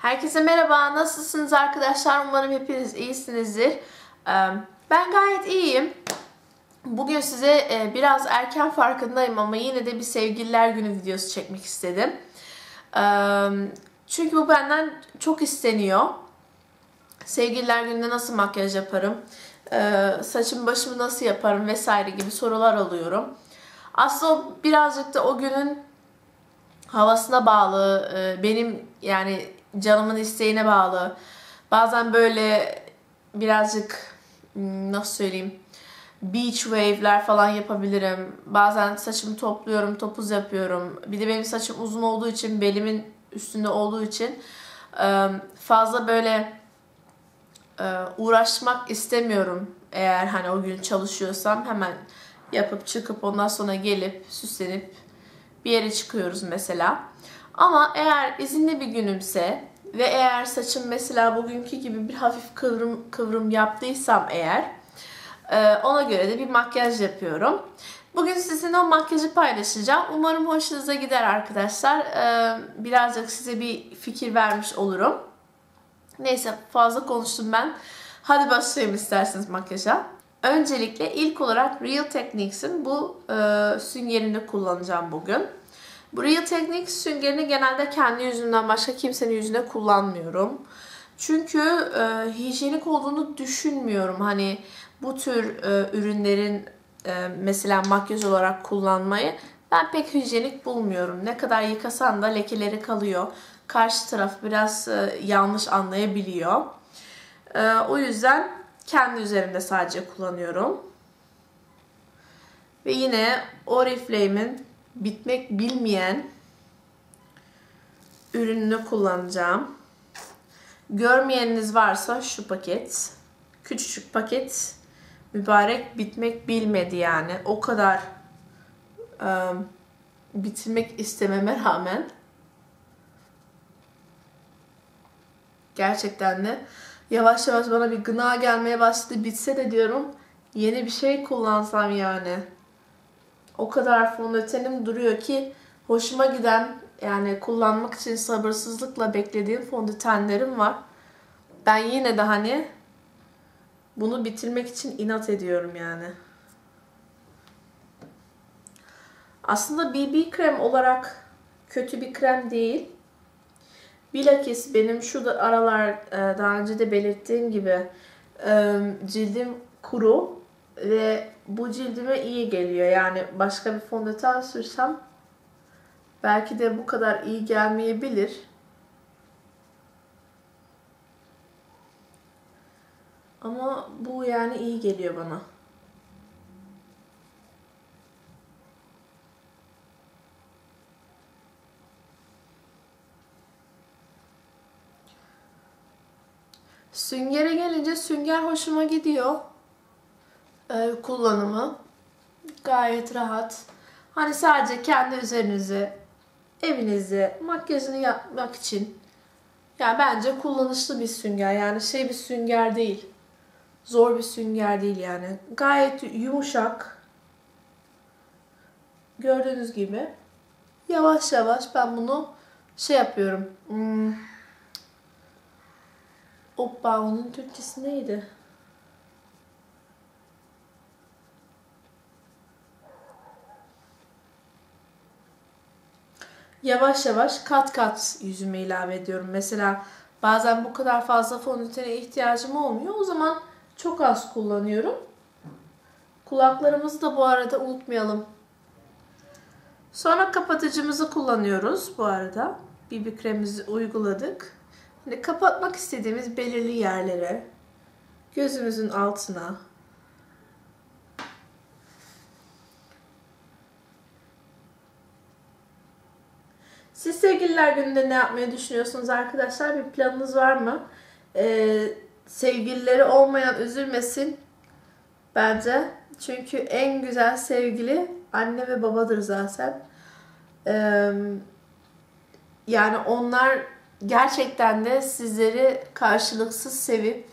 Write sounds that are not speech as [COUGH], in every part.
Herkese merhaba, nasılsınız arkadaşlar? Umarım hepiniz iyisinizdir. Ben gayet iyiyim. Bugün size e, biraz erken farkındayım ama yine de bir sevgililer günü videosu çekmek istedim. Çünkü bu benden çok isteniyor. Sevgililer gününde nasıl makyaj yaparım, ee, saçımı başımı nasıl yaparım vesaire gibi sorular alıyorum. Aslında birazcık da o günün havasına bağlı, e, benim yani canımın isteğine bağlı. Bazen böyle birazcık hmm, nasıl söyleyeyim beach wave'ler falan yapabilirim. Bazen saçımı topluyorum, topuz yapıyorum. Bir de benim saçım uzun olduğu için, belimin üstünde olduğu için fazla böyle uğraşmak istemiyorum. Eğer hani o gün çalışıyorsam hemen yapıp çıkıp ondan sonra gelip süslenip bir yere çıkıyoruz mesela. Ama eğer izinli bir günümse ve eğer saçım mesela bugünkü gibi bir hafif kıvrım kıvrım yaptıysam eğer e, ona göre de bir makyaj yapıyorum. Bugün sizinle o makyajı paylaşacağım. Umarım hoşunuza gider arkadaşlar. E, birazcık size bir fikir vermiş olurum. Neyse fazla konuştum ben. Hadi başlayalım isterseniz makyaja. Öncelikle ilk olarak Real Techniques'in bu e, süngerini kullanacağım bugün. Bu Real Techniques süngerini genelde kendi yüzümden başka kimsenin yüzüne kullanmıyorum. Çünkü e, hijyenik olduğunu düşünmüyorum. Hani bu tür e, ürünlerin e, mesela makyaj olarak kullanmayı ben pek hijyenik bulmuyorum. Ne kadar yıkasan da lekeleri kalıyor. Karşı taraf biraz e, yanlış anlayabiliyor. E, o yüzden kendi üzerimde sadece kullanıyorum. Ve yine Oriflame'in bitmek bilmeyen ürününü kullanacağım. Görmeyeniniz varsa şu paket. Küçücük paket. Mübarek bitmek bilmedi yani. O kadar e, bitirmek istememe rağmen gerçekten de yavaş yavaş bana bir gına gelmeye başladı. Bitse de diyorum yeni bir şey kullansam yani. O kadar fondötenim duruyor ki hoşuma giden yani kullanmak için sabırsızlıkla beklediğim fondötenlerim var. Ben yine de hani bunu bitirmek için inat ediyorum yani. Aslında BB krem olarak kötü bir krem değil. Bilakis benim şu da aralar e, daha önce de belirttiğim gibi e, cildim kuru ve bu cildime iyi geliyor. Yani başka bir fondöten sürsem belki de bu kadar iyi gelmeyebilir. Ama bu yani iyi geliyor bana. Süngere gelince sünger hoşuma gidiyor. Ee, kullanımı. Gayet rahat. Hani sadece kendi üzerinize, evinize makyajını yapmak için. Yani bence kullanışlı bir sünger. Yani şey bir sünger değil. Zor bir sünger değil yani. Gayet yumuşak. Gördüğünüz gibi. Yavaş yavaş ben bunu şey yapıyorum. Hmm. Hoppa onun Türkçesi neydi? Yavaş yavaş kat kat yüzüme ilave ediyorum. Mesela bazen bu kadar fazla fondötene ihtiyacım olmuyor. O zaman çok az kullanıyorum. Kulaklarımızı da bu arada unutmayalım. Sonra kapatıcımızı kullanıyoruz bu arada. BB kremimizi uyguladık. Şimdi kapatmak istediğimiz belirli yerlere, gözümüzün altına, sevgililer gününde ne yapmayı düşünüyorsunuz arkadaşlar? Bir planınız var mı? Ee, sevgilileri olmayan üzülmesin bence. Çünkü en güzel sevgili anne ve babadır zaten. Ee, yani onlar gerçekten de sizleri karşılıksız sevip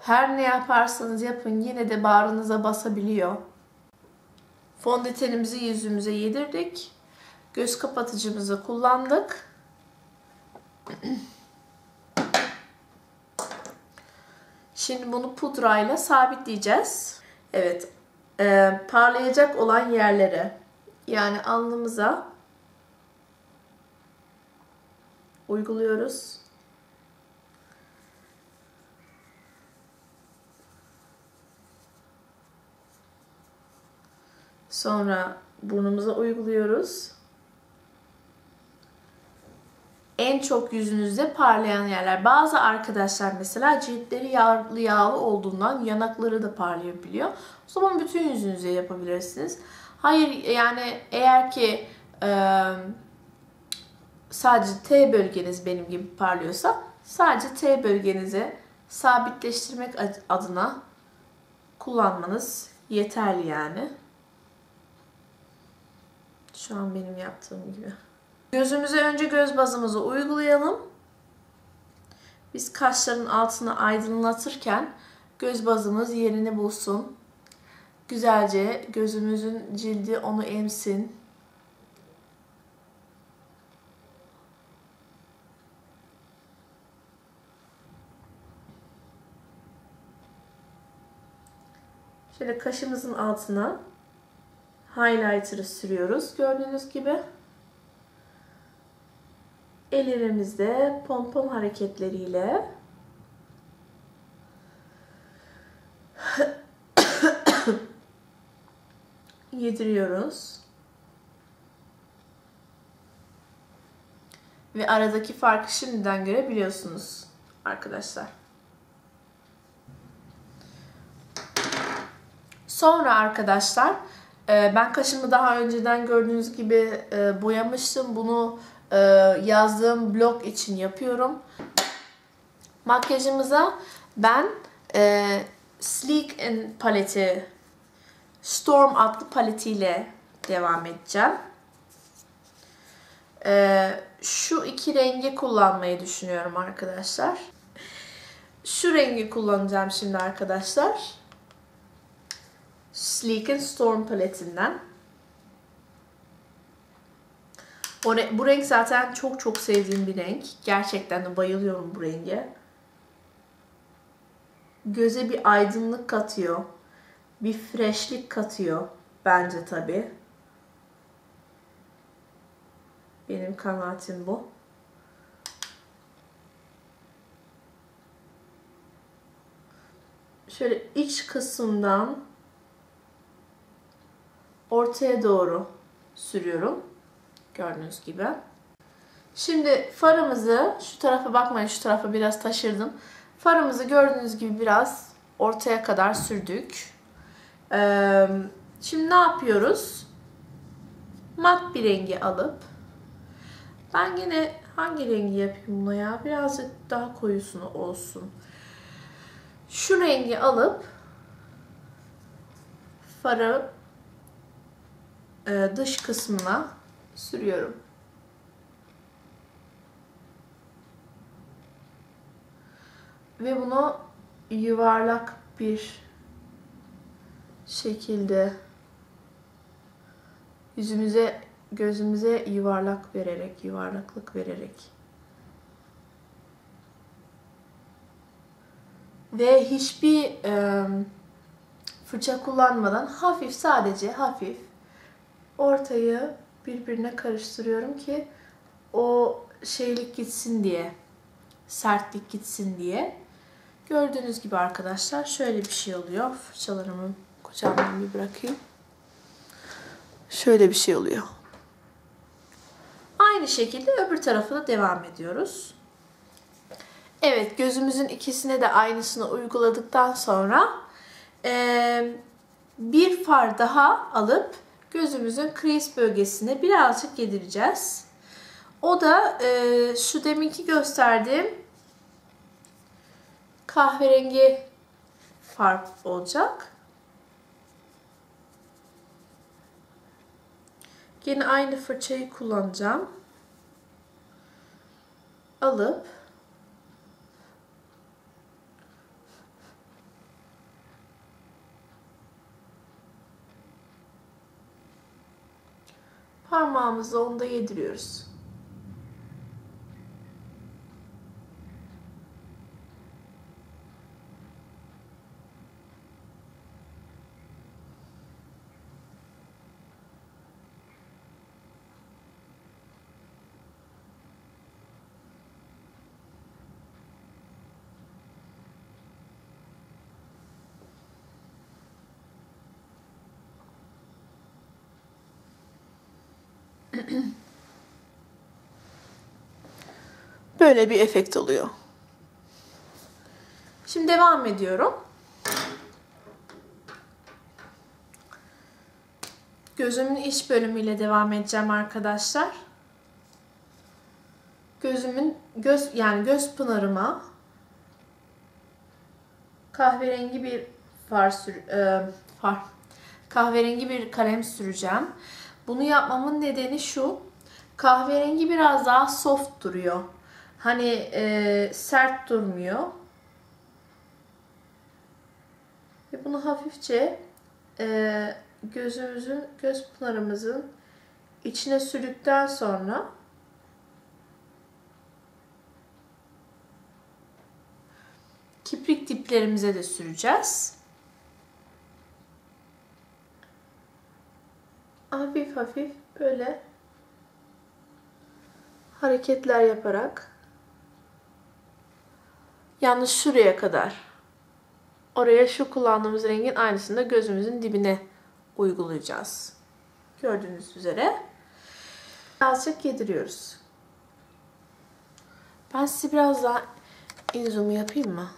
her ne yaparsanız yapın yine de bağrınıza basabiliyor. Fondötenimizi yüzümüze yedirdik. Göz kapatıcımızı kullandık. Şimdi bunu pudrayla sabitleyeceğiz. Evet. E, parlayacak olan yerlere yani alnımıza uyguluyoruz. Sonra burnumuza uyguluyoruz. En çok yüzünüzde parlayan yerler. Bazı arkadaşlar mesela ciltleri yağlı yağlı olduğundan yanakları da parlayabiliyor. O zaman bütün yüzünüze yapabilirsiniz. Hayır yani eğer ki e, sadece T bölgeniz benim gibi parlıyorsa sadece T bölgenizi sabitleştirmek adına kullanmanız yeterli yani. Şu an benim yaptığım gibi. Gözümüze önce göz bazımızı uygulayalım. Biz kaşların altını aydınlatırken göz bazımız yerini bulsun. Güzelce gözümüzün cildi onu emsin. Şöyle kaşımızın altına highlighter'ı sürüyoruz. Gördüğünüz gibi ellerimizde pompon hareketleriyle [COUGHS] yediriyoruz. Ve aradaki farkı şimdiden görebiliyorsunuz arkadaşlar. Sonra arkadaşlar e, ben kaşımı daha önceden gördüğünüz gibi e, boyamıştım. Bunu yazdığım blog için yapıyorum. Makyajımıza ben Sleek paleti Storm adlı paletiyle devam edeceğim. Şu iki rengi kullanmayı düşünüyorum arkadaşlar. Şu rengi kullanacağım şimdi arkadaşlar. Sleek and Storm paletinden. O, bu renk zaten çok çok sevdiğim bir renk. Gerçekten de bayılıyorum bu renge. Göze bir aydınlık katıyor. Bir freshlik katıyor. Bence tabi. Benim kanaatim bu. Şöyle iç kısımdan ortaya doğru sürüyorum. Gördüğünüz gibi. Şimdi farımızı şu tarafa bakmayın şu tarafa biraz taşırdım. Farımızı gördüğünüz gibi biraz ortaya kadar sürdük. Ee, şimdi ne yapıyoruz? Mat bir rengi alıp ben yine hangi rengi yapayım buna ya? Birazcık daha koyusunu olsun. Şu rengi alıp farı e, dış kısmına sürüyorum. Ve bunu yuvarlak bir şekilde yüzümüze, gözümüze yuvarlak vererek, yuvarlaklık vererek ve hiçbir e, fırça kullanmadan hafif sadece hafif ortayı birbirine karıştırıyorum ki o şeylik gitsin diye, sertlik gitsin diye. Gördüğünüz gibi arkadaşlar şöyle bir şey oluyor. Fırçalarımı kucağımdan bir bırakayım. Şöyle bir şey oluyor. Aynı şekilde öbür tarafa da devam ediyoruz. Evet gözümüzün ikisine de aynısını uyguladıktan sonra bir far daha alıp gözümüzün kriz bölgesine birazcık yedireceğiz. O da e, şu deminki gösterdiğim kahverengi far olacak. Yine aynı fırçayı kullanacağım. Alıp Parmağımızla onu da yediriyoruz. [CLEARS THROAT] Böyle bir efekt oluyor. Şimdi devam ediyorum. Gözümün iç bölümüyle devam edeceğim arkadaşlar. Gözümün göz yani göz pınarıma kahverengi bir far sür e, far kahverengi bir kalem süreceğim. Bunu yapmamın nedeni şu. Kahverengi biraz daha soft duruyor. Hani e, sert durmuyor. Ve bunu hafifçe e, gözümüzün, göz pınarımızın içine sürdükten sonra kiprik diplerimize de süreceğiz. Hafif hafif böyle hareketler yaparak yalnız şuraya kadar oraya şu kullandığımız rengin aynısını da gözümüzün dibine uygulayacağız. Gördüğünüz üzere birazcık yediriyoruz. Ben size biraz daha in zoom yapayım mı?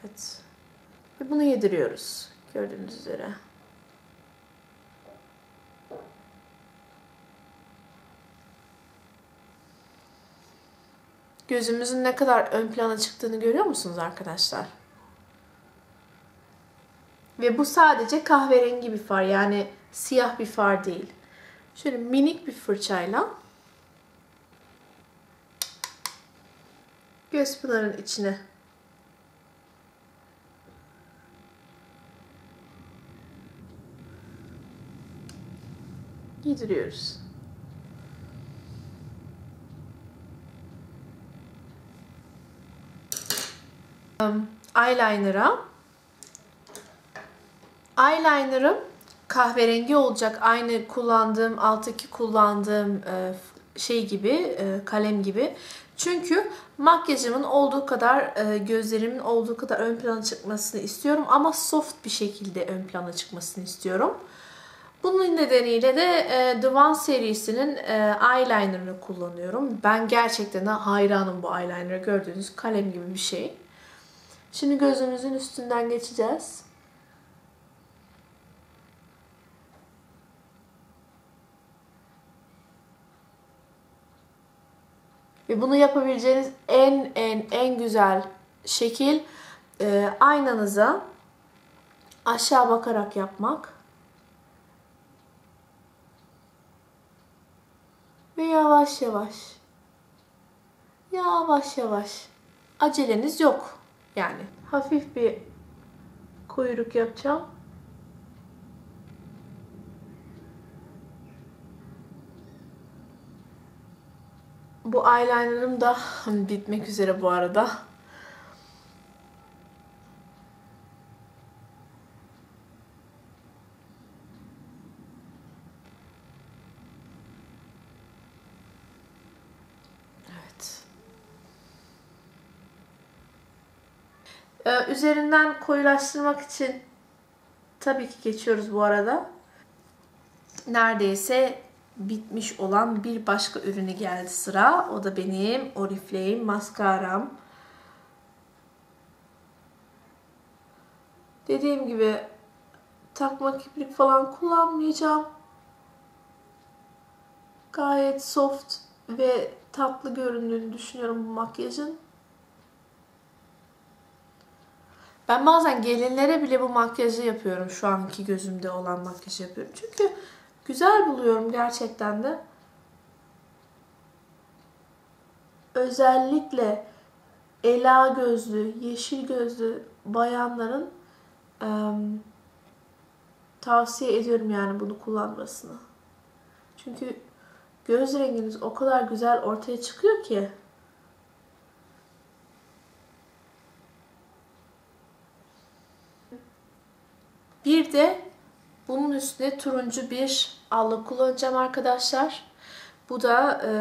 Evet. Ve bunu yediriyoruz. Gördüğünüz üzere. Gözümüzün ne kadar ön plana çıktığını görüyor musunuz arkadaşlar? Ve bu sadece kahverengi bir far yani siyah bir far değil. Şöyle minik bir fırçayla göz pınarın içine yediriyoruz. Eyeliner'a Eyeliner'ım kahverengi olacak. Aynı kullandığım, alttaki kullandığım e, şey gibi, e, kalem gibi. Çünkü makyajımın olduğu kadar, e, gözlerimin olduğu kadar ön plana çıkmasını istiyorum. Ama soft bir şekilde ön plana çıkmasını istiyorum. Bunun nedeniyle de The One serisinin eyelinerını kullanıyorum. Ben gerçekten hayranım bu eyeliner'a. Gördüğünüz kalem gibi bir şey. Şimdi gözümüzün üstünden geçeceğiz. Ve bunu yapabileceğiniz en en en güzel şekil e, aynanıza aşağı bakarak yapmak. Ve yavaş yavaş yavaş yavaş aceleniz yok. Yani hafif bir kuyruk yapacağım. Bu eyelinerım da bitmek üzere bu arada. Evet. Ee, üzerinden koyulaştırmak için tabii ki geçiyoruz bu arada. Neredeyse bitmiş olan bir başka ürünü geldi sıra. O da benim Oriflame maskaram. Dediğim gibi takma kiprik falan kullanmayacağım. Gayet soft ve tatlı göründüğünü düşünüyorum bu makyajın. Ben bazen gelinlere bile bu makyajı yapıyorum. Şu anki gözümde olan makyajı yapıyorum. Çünkü güzel buluyorum gerçekten de. Özellikle ela gözlü, yeşil gözlü bayanların e, tavsiye ediyorum yani bunu kullanmasını. Çünkü göz renginiz o kadar güzel ortaya çıkıyor ki. Bir de bunun üstüne turuncu bir allık kullanacağım arkadaşlar. Bu da e,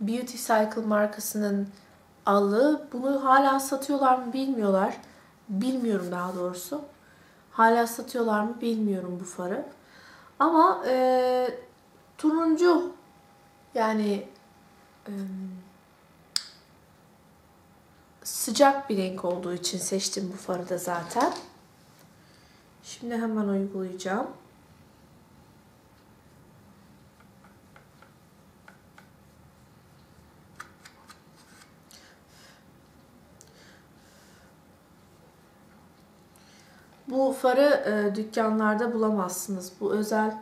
Beauty Cycle markasının allığı. Bunu hala satıyorlar mı bilmiyorlar. Bilmiyorum daha doğrusu. Hala satıyorlar mı bilmiyorum bu farı. Ama e, turuncu yani e, sıcak bir renk olduğu için seçtim bu farı da zaten. Şimdi hemen uygulayacağım. Bu farı e, dükkanlarda bulamazsınız. Bu özel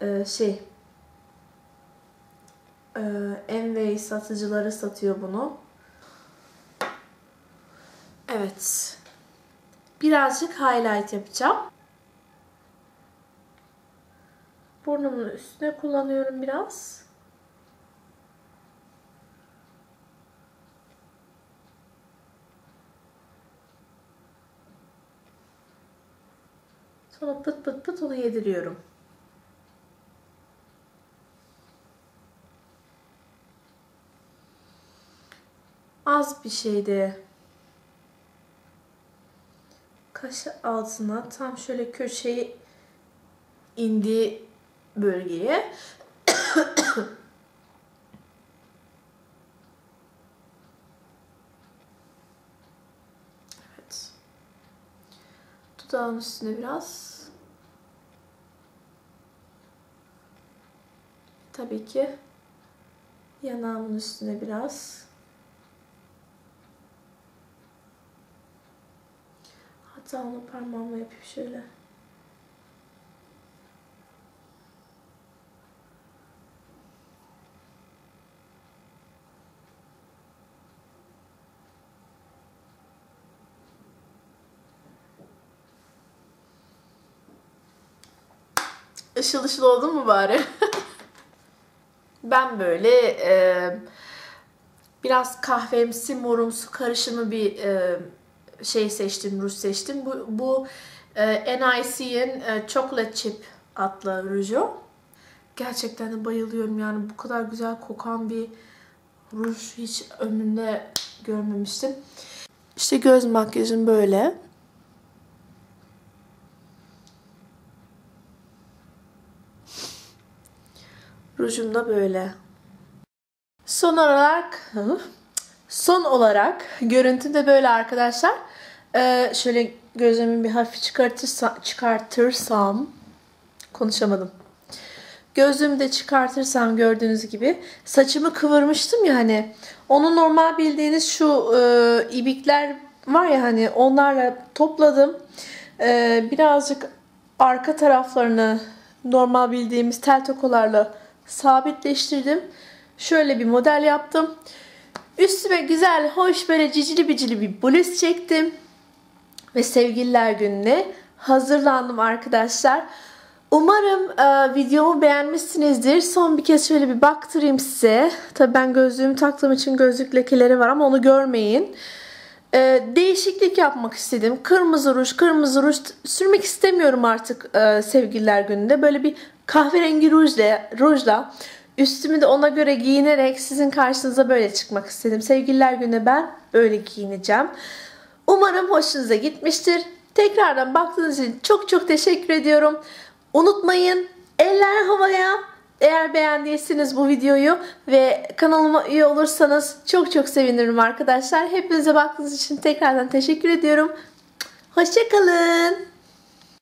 e, şey e, Envy satıcıları satıyor bunu. Evet. Birazcık highlight yapacağım. Burnumun üstüne kullanıyorum biraz. Sonra pıt pıt pıt onu yediriyorum. Az bir şeydi. Kaş altına tam şöyle köşeyi indi bölgeye. [COUGHS] evet. Dudağın üstüne biraz. Tabii ki yanağımın üstüne biraz. Hatta onu parmağımla yapayım şöyle. Işıl ışıl oldun mu bari? [LAUGHS] ben böyle e, biraz kahvemsi morumsu karışımı bir e, şey seçtim, ruj seçtim. Bu, bu e, NIC'in e, Chocolate Chip adlı ruju. Gerçekten de bayılıyorum yani bu kadar güzel kokan bir ruj hiç ömrümde görmemiştim. İşte göz makyajım böyle. Rujum da böyle. Son olarak [LAUGHS] son olarak görüntü de böyle arkadaşlar. Ee, şöyle gözümü bir hafif çıkartırsam, çıkartırsam konuşamadım. Gözlüğümü de çıkartırsam gördüğünüz gibi saçımı kıvırmıştım ya hani onu normal bildiğiniz şu e, ibikler var ya hani onlarla topladım. E, birazcık arka taraflarını normal bildiğimiz tel tokalarla sabitleştirdim. Şöyle bir model yaptım. Üstüme güzel, hoş böyle cicili bicili bir bluz çektim. Ve sevgililer gününe hazırlandım arkadaşlar. Umarım e, videomu beğenmişsinizdir. Son bir kez şöyle bir baktırayım size. Tabii ben gözlüğümü taktığım için gözlük lekeleri var ama onu görmeyin. E, değişiklik yapmak istedim. Kırmızı ruj, kırmızı ruj sürmek istemiyorum artık e, sevgililer gününde. Böyle bir kahverengi rujla, rujla üstümü de ona göre giyinerek sizin karşınıza böyle çıkmak istedim. Sevgililer gününe ben böyle giyineceğim. Umarım hoşunuza gitmiştir. Tekrardan baktığınız için çok çok teşekkür ediyorum. Unutmayın eller havaya. Eğer beğendiyseniz bu videoyu ve kanalıma üye olursanız çok çok sevinirim arkadaşlar. Hepinize baktığınız için tekrardan teşekkür ediyorum. Hoşçakalın.